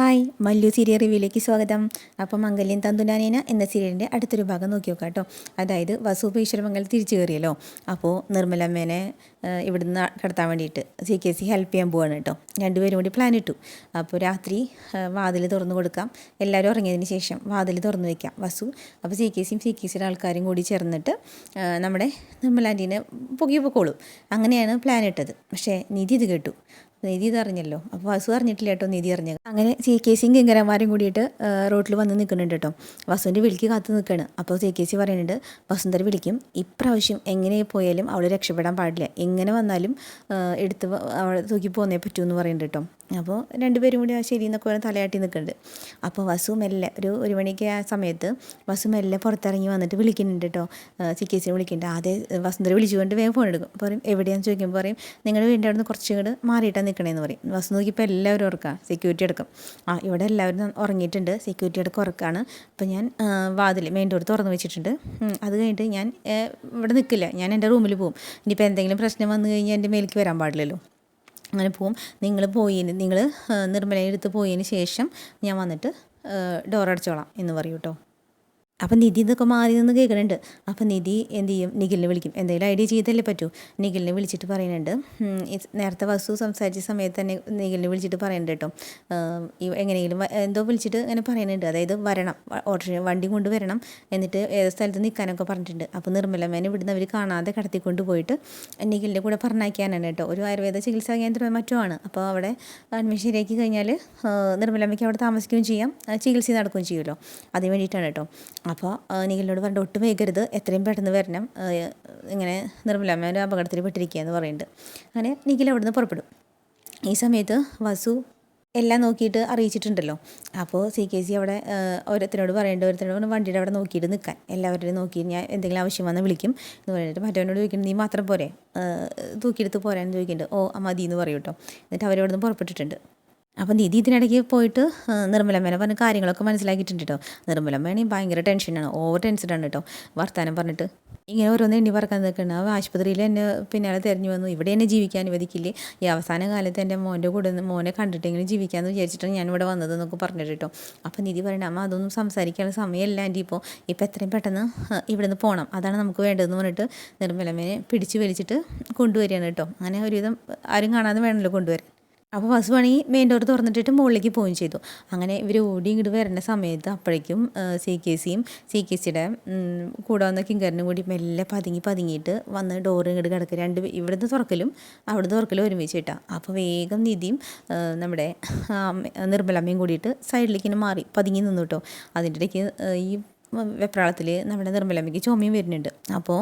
Hi Mallu serial റിവ്യൂലേക്ക് സ്വാഗതം. അപ്പം മംഗല്യം തന്തുനാനേന എന്ന സീരിയലിന്റെ അടുത്തൊരു ഭാഗം നോക്കി നോക്കാം കേട്ടോ? അതായത് വസു ഈശ്വരമംഗൽ തിരിച്ചു കയറിയല്ലോ. അപ്പോൾ നിർമ്മലമ്മേനെ ഇവിടുന്ന് കടത്താൻ വേണ്ടിയിട്ട് സി കെ സി ഹെൽപ്പ് ചെയ്യാൻ പോവാണ് കേട്ടോ. രണ്ടുപേരും കൂടി പ്ലാൻ ഇട്ടു. അപ്പോൾ രാത്രി വാതിൽ തുറന്നു കൊടുക്കാം. എല്ലാവരും ഉറങ്ങിയതിന് ശേഷം വാതിൽ തുറന്നു വയ്ക്കാം വസു. അപ്പോൾ സി കെ സിയും സി കെ സിയുടെ ആൾക്കാരും കൂടി ചേർന്നിട്ട് നമ്മുടെ നിർമ്മലാന്റീനെ പൊക്കി പൊക്കോളും. അങ്ങനെയാണ് പ്ലാൻ ഇട്ടത്. പക്ഷേ നിധി ഇത് കേട്ടു. നിധി അറിഞ്ഞല്ലോ അപ്പോൾ വസു അറിഞ്ഞിട്ടില്ല കേട്ടോ നിധി അറിഞ്ഞത്. അങ്ങനെ സി കെ സിയും കിങ്കരന്മാരും കൂടിയിട്ട് റോട്ടിൽ വന്ന് നിൽക്കുന്നുണ്ട് കേട്ടോ. വസുവിന്റെ വിളിക്ക് കാത്ത് നിൽക്കുകയാണ് അപ്പോൾ സി കെ സി പറയുന്നുണ്ട് വസുന്ധര വിളിക്കും. ഇപ്രാവശ്യം എങ്ങനെ പോയാലും അവൾ രക്ഷപ്പെടാൻ പാടില്ല. എങ്ങനെ വന്നാലും എടുത്ത് അവൾ തൂക്കി പോന്നേ പറ്റൂ എന്ന് പറയുന്നുണ്ട് കേട്ടോ. അപ്പോൾ രണ്ടുപേരും കൂടി ആ ശരി എന്നൊക്കെ പറഞ്ഞ് തലയാട്ടി നിൽക്കുന്നുണ്ട്. അപ്പോൾ വസു മെല്ലെ ഒരു ഒരു മണിക്ക് ആ സമയത്ത് വസു മെല്ലെ പുറത്തിറങ്ങി വന്നിട്ട് വിളിക്കുന്നുണ്ട് കേട്ടോ. സിനെ വിളിക്കുന്നുണ്ട്. ആദ്യം വസുന്ധര വിളിച്ചുകൊണ്ട് വേഗം ഫോൺ എടുക്കും. പറയും എവിടെയാണെന്ന് ചോദിക്കുമ്പോൾ പറയും നിങ്ങളുടെ വീടിന്റെ അവിടെ നിന്ന് കുറച്ചും കൂടെ മാറിയിട്ടാണ് നിൽക്കണേന്ന് പറയും. വസു നോക്കിയപ്പോൾ എല്ലാവരും ഉറക്കാം. സെക്യൂരിറ്റി അടക്കം. ആ ഇവിടെ എല്ലാവരും ഉറങ്ങിയിട്ടുണ്ട്. സെക്യൂരിറ്റി അടക്കം ഉറക്കാണ്. അപ്പോൾ ഞാൻ വാതിൽ മെയിൻ ഡോർ തുറന്ന് വെച്ചിട്ടുണ്ട്. അത് കഴിഞ്ഞിട്ട് ഞാൻ ഇവിടെ നിൽക്കില്ല ഞാൻ എന്റെ റൂമിൽ പോകും ഇനിയിപ്പോൾ എന്തെങ്കിലും പ്രശ്നം വന്നു കഴിഞ്ഞാൽ എന്റെ മേലേക്ക് വരാൻ പാടില്ലല്ലോ. അങ്ങനെ പോവും. നിങ്ങൾ പോയതിന് നിങ്ങൾ നിർമ്മലയെടുത്ത് പോയതിന് ശേഷം ഞാൻ വന്നിട്ട് ഡോർ അടച്ചോളാം എന്ന് പറയൂ കേട്ടോ അപ്പം നിധി ഇതൊക്കെ മാറി നിന്ന് കേൾക്കുന്നുണ്ട്. അപ്പം നിധി എന്ത് ചെയ്യും? നിഖിലിനെ വിളിക്കും. എന്തെങ്കിലും ഐഡിയ ചെയ്തല്ലേ പറ്റൂ. നിഖിലിനെ വിളിച്ചിട്ട് പറയുന്നുണ്ട്. നേരത്തെ വസ്തു സംസാരിച്ച സമയത്ത് തന്നെ നിഖിലിനെ വിളിച്ചിട്ട് പറയുന്നുണ്ട് കേട്ടോ. എങ്ങനെയെങ്കിലും എന്തോ വിളിച്ചിട്ട് ഇങ്ങനെ പറയുന്നുണ്ട്. അതായത് വരണം. ഓട്ടോ വണ്ടി കൊണ്ട് വരണം എന്നിട്ട് ഏത് സ്ഥലത്ത് നിൽക്കാനൊക്കെ പറഞ്ഞിട്ടുണ്ട്. അപ്പോൾ നിർമ്മലമ്മേനെ ഇവിടുന്ന് അവർ കാണാതെ കടത്തിക്കൊണ്ട് പോയിട്ട് നിഖിലിന്റെ കൂടെ പറഞ്ഞയക്കാനാണ് കേട്ടോ. ഒരു ആയുർവേദ ചികിത്സാ കേന്ദ്രം മറ്റോ ആണ് അപ്പോൾ അവിടെ അഡ്മിഷൻ ശരിയാക്കി കഴിഞ്ഞാൽ നിർമ്മലമ്മയ്ക്ക് അവിടെ താമസിക്കുകയും ചെയ്യാം. ചികിത്സ നടക്കുകയും ചെയ്യുമല്ലോ. അതിന് വേണ്ടിയിട്ടാണ് കേട്ടോ. അപ്പോൾ നിഖിലിനോട് പറഞ്ഞു ഒട്ടും വൈകരുത്. എത്രയും പെട്ടെന്ന് വരണം. ഇങ്ങനെ നിർമ്മലമ്മ ഒരു അപകടത്തിൽ പെട്ടിരിക്കുക എന്ന് പറയുന്നുണ്ട്. അങ്ങനെ നിഖിൽ നിന്ന് പുറപ്പെടും. ഈ സമയത്ത് വസു എല്ലാം നോക്കിയിട്ട് അറിയിച്ചിട്ടുണ്ടല്ലോ. അപ്പോൾ സി കെ സി അവിടെ ഓരോരുത്തരോട് പറയേണ്ട ഓരോരുത്തരോട് വണ്ടിയുടെ അവിടെ നോക്കിയിട്ട് നിൽക്കാൻ. എല്ലാവരുടെയും നോക്കി ഞാൻ എന്തെങ്കിലും ആവശ്യം വന്നാൽ വിളിക്കും എന്ന് പറഞ്ഞിട്ട് മറ്റവനോട് ചോദിക്കുന്നത് നീ മാത്രം പോരെ? തൂക്കിയെടുത്ത് പോരാൻ ചോദിക്കുന്നുണ്ട്. ഓ മതി എന്ന് പറയും കേട്ടോ. എന്നിട്ട് അവരവിടെ നിന്ന് പുറപ്പെട്ടിട്ടുണ്ട്. അപ്പോൾ നിധി ഇതിനിടയ്ക്ക് പോയിട്ട് നിർമ്മല നിർമ്മലമ്മേനെ പറഞ്ഞ കാര്യങ്ങളൊക്കെ മനസ്സിലാക്കിയിട്ടുണ്ട് കേട്ടോ നിർമ്മലമ്മയാണെങ്കിൽ ഭയങ്കര ടെൻഷനാണ് ഓവർ ടെൻഷനാണ് കേട്ടോ വർത്താനം പറഞ്ഞിട്ട്. ഇങ്ങനെ ഓരോന്ന് എണ്ണി പറക്കാൻ നിൽക്കണം. ആ ആശുപത്രിയിൽ എന്നെ പിന്നാലെ തിരഞ്ഞു വന്നു. ഇവിടെ എന്നെ ജീവിക്കാൻ അനുവദിക്കില്ലേ? ഈ അവസാന കാലത്ത് എന്റെ മോന്റെ കൂടെ മോനെ കണ്ടിട്ടെങ്കിലും ജീവിക്കാമെന്ന് വിചാരിച്ചിട്ടാണ് ഞാൻ ഇവിടെ വന്നത് എന്നൊക്കെ പറഞ്ഞിട്ട് കേട്ടോ അപ്പം നിധി പറയണ അമ്മ അതൊന്നും സംസാരിക്കാനുള്ള സമയമല്ല ആന്റി ഇപ്പോൾ ഇപ്പോൾ എത്രയും പെട്ടെന്ന് ഇവിടെ നിന്ന് പോകണം അതാണ് നമുക്ക് വേണ്ടതെന്ന് പറഞ്ഞിട്ട് നിർമ്മലമ്മേനെ പിടിച്ച് വലിച്ചിട്ട് കൊണ്ടുവരികയാണ് കേട്ടോ അങ്ങനെ ഒരുവിധം ആരും കാണാതെ വേണമല്ലോ കൊണ്ടുവരാൻ. അപ്പോൾ ഫസ്റ്റ് പണി മെയിൻ ഡോർ തുറന്നിട്ടിട്ട് മുകളിലേക്ക് പോവുകയും ചെയ്തു. അങ്ങനെ ഇവർ ഓടി ഇങ്ങോട്ട് വരുന്ന സമയത്ത് അപ്പോഴേക്കും സി കെ സിയും സി കെ സിയുടെ കൂടെ വന്ന കിങ്കറിനും കൂടി മെല്ലെ പതുങ്ങി പതുങ്ങിയിട്ട് വന്ന് ഡോർ ഇങ്ങോട്ട് കിടക്കുക രണ്ട് ഇവിടുന്ന് തുറക്കലും അവിടുന്ന് തുറക്കലും ഒരുമിച്ച് കിട്ടാം. അപ്പോൾ വേഗം നിധിയും നമ്മുടെ നിർമ്മലമ്മയും കൂടിയിട്ട് സൈഡിലേക്ക് ഇങ്ങനെ മാറി പതുങ്ങി നിന്നു കേട്ടോ. അതിന്റെ ഇടയ്ക്ക് ഈ വെപ്രാളത്തിൽ നമ്മുടെ നിർമ്മലമ്മയ്ക്ക് ചുമയും വരുന്നുണ്ട്. അപ്പോൾ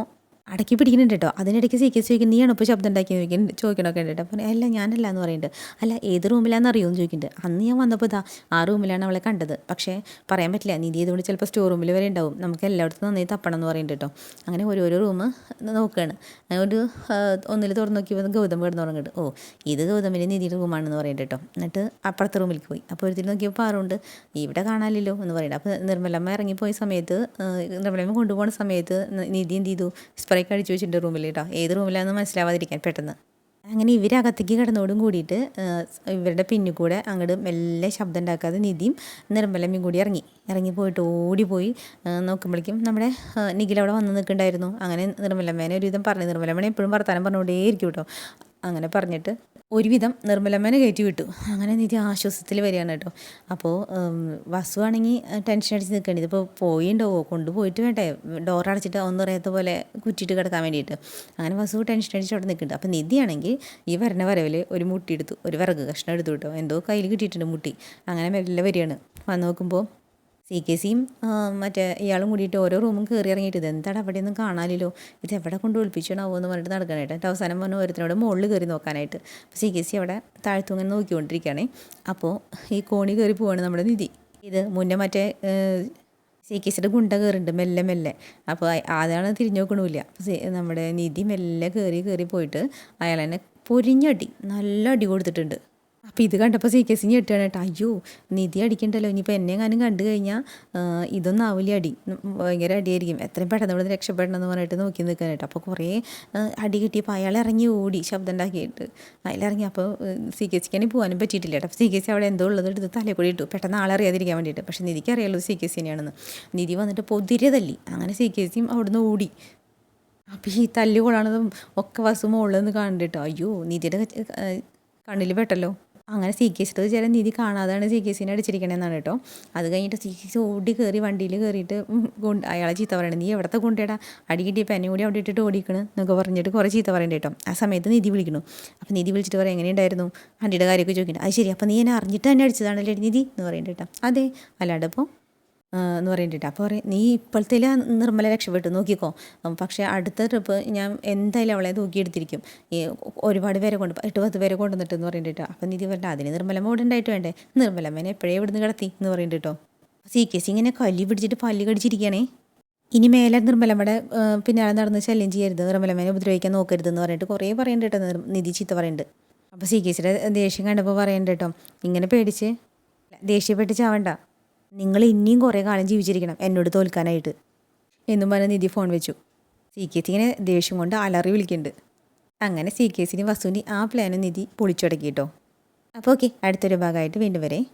അടക്കി പിടിക്കുന്നുണ്ട് കേട്ടോ. അതിനിടയ്ക്ക് സി കെ സി ചോദിക്കും നീയാണ് ഇപ്പോൾ ശബ്ദം ഉണ്ടാക്കി ചോദിക്കും ചോദിക്കണമൊക്കെ കേട്ടോ. അപ്പം അല്ല ഞാനല്ല എന്ന് പറയുന്നുണ്ട്. അല്ല ഏത് റൂമിലാണെന്ന് അറിയുമെന്ന് ചോദിക്കുന്നുണ്ട്. അന്ന് ഞാൻ വന്നപ്പോൾ ഇതാ ആ റൂമിലാണ് അവളെ കണ്ടത്. പക്ഷേ പറയാൻ പറ്റില്ല നിധി ഇതുകൊണ്ട് ചിലപ്പോൾ സ്റ്റോർ റൂമിൽ വരെ ഉണ്ടാവും. നമുക്ക് എല്ലായിടത്തും നന്നായി തപ്പണം എന്ന് പറയുന്നുണ്ട് കേട്ടോ. അങ്ങനെ ഓരോരോ റൂം നോക്കുകയാണ്. അങ്ങനെ ഒരു ഒന്നിൽ തുറന്ന് നോക്കിയപ്പോൾ ഗൗതം കിടന്ന് തുടങ്ങിയിട്ട് ഓ ഇത് ഗൗതമിന്റെ നിധിയുടെ റൂമാണെന്ന് പറയുന്നുണ്ട് കേട്ടോ. എന്നിട്ട് അപ്പുറത്തെ റൂമിലേക്ക് പോയി. അപ്പോൾ ഒരുത്തിൽ നോക്കിയപ്പോൾ പാറുണ്ട് ഇവിടെ കാണാനില്ലല്ലോ എന്ന് പറയുന്നത് അപ്പോൾ നിർമ്മലമ്മ ഇറങ്ങിപ്പോയ സമയത്ത് നിർമ്മലമ്മ കൊണ്ടുപോകുന്ന സമയത്ത് നിധി എന്ത് ചെയ്തു? സ്പ്രേ അടിച്ചു വെച്ചിട്ടുണ്ട് റൂമിൽ കേട്ടോ ഏത് റൂമിലാണെന്ന് മനസ്സിലാവാതിരിക്കാൻ പെട്ടെന്ന്. അങ്ങനെ ഇവരകത്തേക്ക് കിടന്നോടും കൂടിയിട്ട് ഇവരുടെ പിന്നിൽ കൂടെ അങ്ങോട്ട് മെല്ലെ ശബ്ദം ഉണ്ടാക്കാതെ നിധിയും നിർമ്മലമ്മയും കൂടി ഇറങ്ങി. ഇറങ്ങി പോയിട്ട് ഓടിപ്പോയി. നോക്കുമ്പോഴേക്കും നമ്മുടെ നിഖിൽ അവിടെ വന്ന് നിൽക്കുന്നുണ്ടായിരുന്നു. അങ്ങനെ നിർമ്മലമ്മേനെ ഒരുവിധം പറഞ്ഞു. നിർമ്മലമ്മനെ എപ്പോഴും വർത്താനം പറഞ്ഞുകൊണ്ടേയിരിക്കും കേട്ടോ. അങ്ങനെ പറഞ്ഞിട്ട് ഒരുവിധം നിർമ്മലമ്മേനെ കയറ്റി വിട്ടു. അങ്ങനെ നിധി ആശ്വാസത്തിൽ വരികയാണ് കേട്ടോ. അപ്പോൾ വസു ആണെങ്കിൽ ടെൻഷൻ അടിച്ച് നിൽക്കേണ്ടത് ഇതിപ്പോൾ പോയിണ്ടോ? കൊണ്ടുപോയിട്ട് വേണ്ടേ? ഡോർ അടച്ചിട്ട് ഒന്നും അറിയാത്ത പോലെ കുറ്റിയിട്ട് കിടക്കാൻ വേണ്ടിയിട്ട്. അങ്ങനെ വസു ടെൻഷൻ അടിച്ച് അവിടെ നിൽക്കുന്നുണ്ട്. അപ്പോൾ നിധിയാണെങ്കിൽ ഈ വരണ വരവിൽ ഒരു മുട്ടി എടുത്തു ഒരു വിറക് കഷ്ണം എടുത്തു കേട്ടോ. എന്തോ കയ്യിൽ കിട്ടിയിട്ടുണ്ട് മുട്ടി. അങ്ങനെ മെല്ലെ വരികയാണ്. വന്ന് നോക്കുമ്പോൾ സി കെ സിയും മറ്റേ ഇയാളും കൂടിയിട്ട് ഓരോ റൂമും കയറി ഇറങ്ങിയിട്ട് എന്താണ് അവിടെയൊന്നും കാണാനില്ലോ? ഇത് എവിടെ കൊണ്ട് ഒളിപ്പിച്ചണാവോ എന്ന് പറഞ്ഞിട്ട് നടക്കാനായിട്ട് എന്നിട്ട് അവസാനം പറഞ്ഞു ഓരോരുത്തരോട് മുകളിൽ കയറി നോക്കാനായിട്ട്. അപ്പോൾ സി കെ സി അവിടെ താഴ്ത്തു ഇങ്ങനെ നോക്കിക്കൊണ്ടിരിക്കുകയാണേ. അപ്പോൾ ഈ കോണി കയറി പോവാണ് നമ്മുടെ നിധി. ഇത് മുന്നേ മറ്റേ സി കെ സിയുടെ ഗുണ്ട കയറുന്നുണ്ട് മെല്ലെ മെല്ലെ. അപ്പോൾ അതാണ് തിരിഞ്ഞു നോക്കണമില്ല നമ്മുടെ നിധി മെല്ലെ കയറി കയറി പോയിട്ട് അയാൾ തന്നെ പൊരിഞ്ഞടി നല്ല അടി കൊടുത്തിട്ടുണ്ട്. അപ്പോൾ ഇത് കണ്ടപ്പോൾ സി കെ സി ഞെട്ടുകയാണ് കേട്ടോ. അയ്യോ നിധി അടിക്കണ്ടല്ലോ. ഇനിയിപ്പോൾ എന്നെ എങ്ങാനും കണ്ടു കഴിഞ്ഞാൽ ഇതൊന്നും ആവില്ല അടി. ഭയങ്കര അടിയായിരിക്കും. എത്രയും പെട്ടെന്ന് ഇവിടെ രക്ഷപ്പെടണം എന്ന് പറഞ്ഞിട്ട് നോക്കി നിൽക്കാൻ കേട്ടോ. അപ്പോൾ കുറേ അടി കിട്ടിയപ്പോൾ അയാൾ ഇറങ്ങി ഓടി ശബ്ദം ഉണ്ടാക്കിയിട്ട്. അയാളിറങ്ങി അപ്പോൾ സി കെ സിക്കാണെങ്കിൽ പോകാനും പറ്റിയിട്ടില്ല കേട്ടോ. അപ്പോൾ സി കെ സി അവിടെ എന്തോ ഉള്ളത് എടുത്ത് തലേ കൂടി ഇട്ടു. പെട്ടെന്ന് ആളറിയാതിരിക്കാൻ വേണ്ടിയിട്ട്. പക്ഷേ നിധിക്ക് അറിയാലോ സി കെ സി തന്നെയാണെന്ന്. നിധി വന്നിട്ട് പൊതിരെ തല്ലി. അങ്ങനെ സി കെ സിയും അവിടുന്ന് ഓടി. അപ്പോൾ ഈ തല്ലുകൊള്ളാണതും ഒക്കെ വസു മുകളിൽ നിന്ന് കണ്ടിട്ടോ അയ്യോ നിധിയുടെ കണ്ണിൽ പെട്ടല്ലോ. അങ്ങനെ സി കെ സിയുടെ ചില നിധി കാണാതാണ് സി കെ സിനെ അടിച്ചിരിക്കണേന്നാണ് കേട്ടോ. അത് കഴിഞ്ഞിട്ട് സി കെ സി ഓടി കയറി വണ്ടിയിൽ കയറിയിട്ട് കൊണ്ട് അയാളെ ചീത്ത പറയണത് നീ എവിടത്തെ കൊണ്ടേടാ അടി കിട്ടിയ പെനും കൂടി അവിടെ ഇട്ടിട്ട് ഓടിക്കണ് എന്നൊക്കെ പറഞ്ഞിട്ട് കുറേ ചീത്ത പറയണ്ട കേട്ടോ. ആ സമയത്ത് നിധി വിളിക്കണു അപ്പോൾ നിധി വിളിച്ചിട്ട് പറയാം എങ്ങനെയുണ്ടായിരുന്നു? വണ്ടിയുടെ കാര്യമൊക്കെ ചോദിക്കണം അത് ശരി അപ്പോൾ നീ എന്നെ അറിഞ്ഞിട്ട് തന്നെ അടിച്ചതാണല്ലേ നിധി എന്ന് പറയണ്ട കേട്ടോ. അതെ അല്ലാണ്ട് ഇപ്പോൾ ആ, എന്ന് പറഞ്ഞിട്ട് അപ്പോൾ പറയും നീ ഇപ്പോഴത്തേല നിർമ്മല രക്ഷപ്പെട്ടു. നോക്കിക്കോ. പക്ഷേ അടുത്ത ട്രിപ്പ് ഞാൻ എന്തായാലും അവളെ തൂക്കിയെടുത്തിരിക്കും. ഈ ഒരുപാട് പേരെ കൊണ്ട് എട്ട് പത്ത് പേരെ കൊണ്ടുവന്നിട്ട് എന്ന് അപ്പം നിധി പറഞ്ഞിട്ട് അതിന് നിർമ്മല ഇവിടെ ഉണ്ടായിട്ട് വേണ്ടേ? നിർമ്മലമ്മനെ എപ്പോഴേ ഇവിടുന്ന് കിടത്തി? എന്ന് പറഞ്ഞിട്ട് കേട്ടോ സി കെ സി ഇങ്ങനെ കല്ലി പിടിച്ചിട്ട് പല്ലി കടിച്ചിരിക്കുകയാണേ ഇനി മേലെ നിർമ്മലമ്മയുടെ പിന്നാലെ നടന്ന് ശല്യം ചെയ്യരുത്. നിർമ്മലമ്മേനെ ഉപദ്രവിക്കാൻ നോക്കരുത് എന്ന് പറഞ്ഞിട്ട് കുറേ നിർ- നിധി ചീത്ത പറയുന്നുണ്ട് അപ്പോൾ സി കെ സിയുടെ ദേഷ്യം കണ്ടപ്പോൾ പറയുന്നുണ്ട് കേട്ടോ ഇങ്ങനെ പേടിച്ച് ദേഷ്യപ്പെട്ട് ചാവണ്ട. നിങ്ങൾ ഇനിയും കുറേ കാലം ജീവിച്ചിരിക്കണം എന്നോട് തോൽക്കാനായിട്ട്. എന്നും പറഞ്ഞ് നിധി ഫോൺ വെച്ചു. സി കെ സി ദേഷ്യം കൊണ്ട് അലറി വിളിക്കുന്നുണ്ട്. അങ്ങനെ സി കെ സിനും വസുവിന്റെ ആ പ്ലാനും നിധി പൊളിച്ചടക്കി അപ്പോൾ ഓക്കെ അടുത്തൊരു ഭാഗമായിട്ട് വീണ്ടും വരെ.